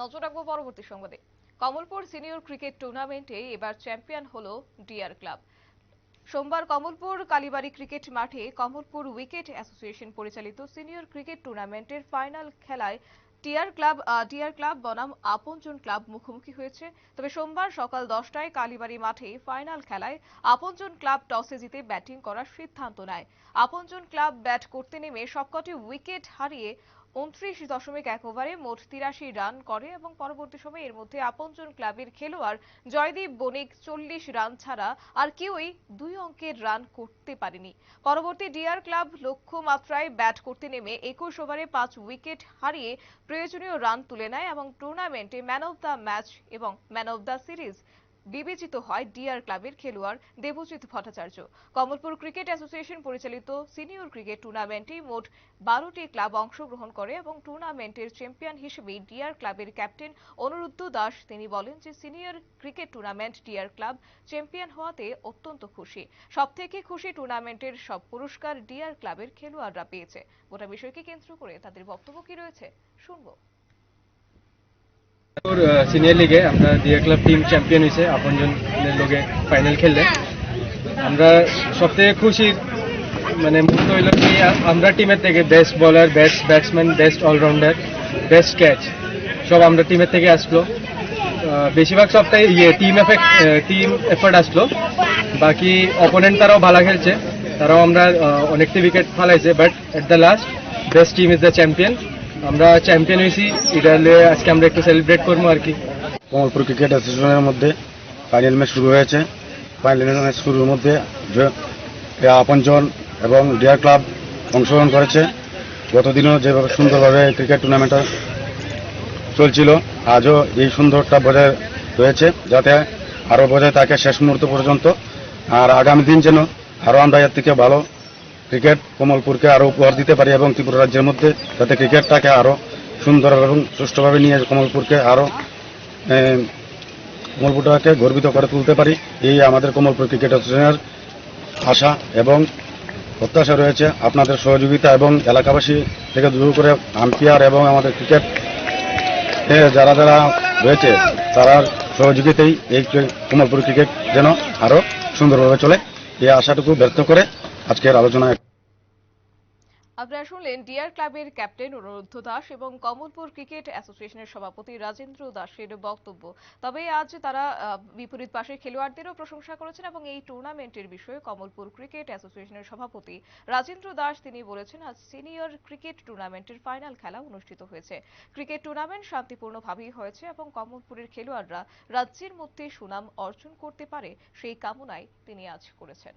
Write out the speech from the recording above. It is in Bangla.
নজর রাখব পরবর্তী সংবাদে। কমলপুর সিনিয়র ক্রিকেট টুর্নামেন্টে এবার চ্যাম্পিয়ন হলো ডিআর ক্লাব। সোমবার কমলপুর কালীবাড়ি ক্রিকেট মাঠে কমলপুর উইকেট অ্যাসোসিয়েশন পরিচালিত সিনিয়র ক্রিকেট টুর্নামেন্টের ফাইনাল খেলায় টিআর ক্লাব টিআর ক্লাব বনাম আপনজন ক্লাব মুখোমুখি হয়েছে। তবে সোমবার সকাল দশটায় কালীবাড়ি মাঠে ফাইনাল খেলায় আপনজন ক্লাব টসে জিতে ব্যাটিং করার সিদ্ধান্ত নেয়। আপনজন ক্লাব ব্যাট করতে নেমে সবকটি উইকেট হারিয়ে উনত্রিশ দশমিক এক ওভারে মোট তিরাশি রান করে এবং পরবর্তী সময়ে এর মধ্যে আপনজন ক্লাবের খেলোয়াড় জয়দীপ বণিক চল্লিশ রান ছাড়া আর কেউই দুই অঙ্কের রান করতে পারেনি। পরবর্তী ডিআর ক্লাব লক্ষ্যমাত্রায় ব্যাট করতে নেমে একুশ ওভারে পাঁচ উইকেট হারিয়ে প্রয়োজনীয় রান তুলে নেয় এবং টুর্নামেন্টে ম্যান অব দ্য ম্যাচ এবং ম্যান অব দ্য সিরিজ বিবেচিত হয় ডিআর ক্লাবের খেলোয়াড় দেবজিৎ ভট্টাচার্য। কমলপুর ক্রিকেট অ্যাসোসিয়েশন পরিচালিত সিনিয়র ক্রিকেট টুর্নামেন্টে মোট বারোটি ক্লাব অংশগ্রহণ করে এবং টুর্নামেন্টের চ্যাম্পিয়ন হিসেবে ডিআর ক্লাবের ক্যাপ্টেন অনুরুদ্ধ দাস। তিনি বলেন যে senior cricket tournament DR club champion হওয়াতে অত্যন্ত খুশি। সবথেকে খুশি টুর্নামেন্টের সব পুরস্কার ডিআর ক্লাবের খেলোয়াড়রা পেয়েছে। গোটা বিষয়কে কেন্দ্র করে তাদের বক্তব্য কি রয়েছে শুনব। সিনিয়র লিগে আমরা ডিআর ক্লাব টিম চ্যাম্পিয়ন হয়েছে আপনজনের লগে ফাইনাল খেললে। আমরা সবথেকে খুশির মানে মুহূর্ত হইল কি, আমরা টিমের থেকে best bowler best batsman best allrounder best catch সব আমরা টিমের থেকে আসলো। বেশিরভাগ সবটাই ইয়ে টিম এফেক্ট টিম এফার্ট আসলো। বাকি অপোনেন্ট তারাও ভালো খেলছে, তারাও আমরা অনেকটি wicket ফালাইছে but at the last best team is the champion আমরা চ্যাম্পিয়ন হয়েছি, এটা আজকে আমরা একটু সেলিব্রেট করব আর কি। কমলপুর ক্রিকেট অ্যাসোসিয়েশনের মধ্যে ফাইনাল ম্যাচ শুরু হয়েছে। ফাইনাল ম্যাচ শুরুর মধ্যে আপনজন এবং ডিয়ার ক্লাব অংশগ্রহণ করেছে। গতদিনও যেভাবে সুন্দরভাবে ক্রিকেট টুর্নামেন্টটা চলছিল, আজও এই সুন্দরটা বজায় রয়েছে, যাতে আরও বজায় থাকে শেষ মুহূর্ত পর্যন্ত। আর আগামী দিন যেন আরও আমরা এর থেকে ভালো ক্রিকেট কমলপুরকে আরও উপহার দিতে পারি এবং ত্রিপুরা রাজ্যের মধ্যে যাতে ক্রিকেটটাকে আরও সুন্দর এবং সুষ্ঠুভাবে নিয়ে কমলপুরকে আরও কমলপুরটাকে গর্বিত করে তুলতে পারি। এই আমাদের কমলপুর ক্রিকেট অ্যাসোসিয়েশনের আশা এবং প্রত্যাশা রয়েছে আপনাদের সহযোগিতা এবং এলাকাবাসী থেকে শুরু করে আম্পায়ার এবং আমাদের ক্রিকেট যারা যারা রয়েছে তারার সহযোগিতাই এই কমলপুর ক্রিকেট যেন আরও সুন্দরভাবে চলে। এই আশাটুকু ব্যক্ত করে আজকের আলোচনায় আপনারা শুনলেন ডিআর ক্লাবের ক্যাপ্টেন অনুরুদ্ধ দাস এবং কমলপুর ক্রিকেট অ্যাসোসিয়েশনের সভাপতি রাজেন্দ্র দাসের বক্তব্য। তবে আজ তারা বিপরীত পাশের খেলোয়াড়দেরও প্রশংসা করেছেন এবং এই টুর্নামেন্টের বিষয়ে কমলপুর ক্রিকেট অ্যাসোসিয়েশনের সভাপতি রাজেন্দ্র দাস তিনি বলেছেন, আজ সিনিয়র ক্রিকেট টুর্নামেন্টের ফাইনাল খেলা অনুষ্ঠিত হয়েছে। ক্রিকেট টুর্নামেন্ট শান্তিপূর্ণভাবেই হয়েছে এবং কমলপুরের খেলোয়াড়রা রাজ্যের মধ্যে সুনাম অর্জন করতে পারে সেই কামনাই তিনি আজ করেছেন।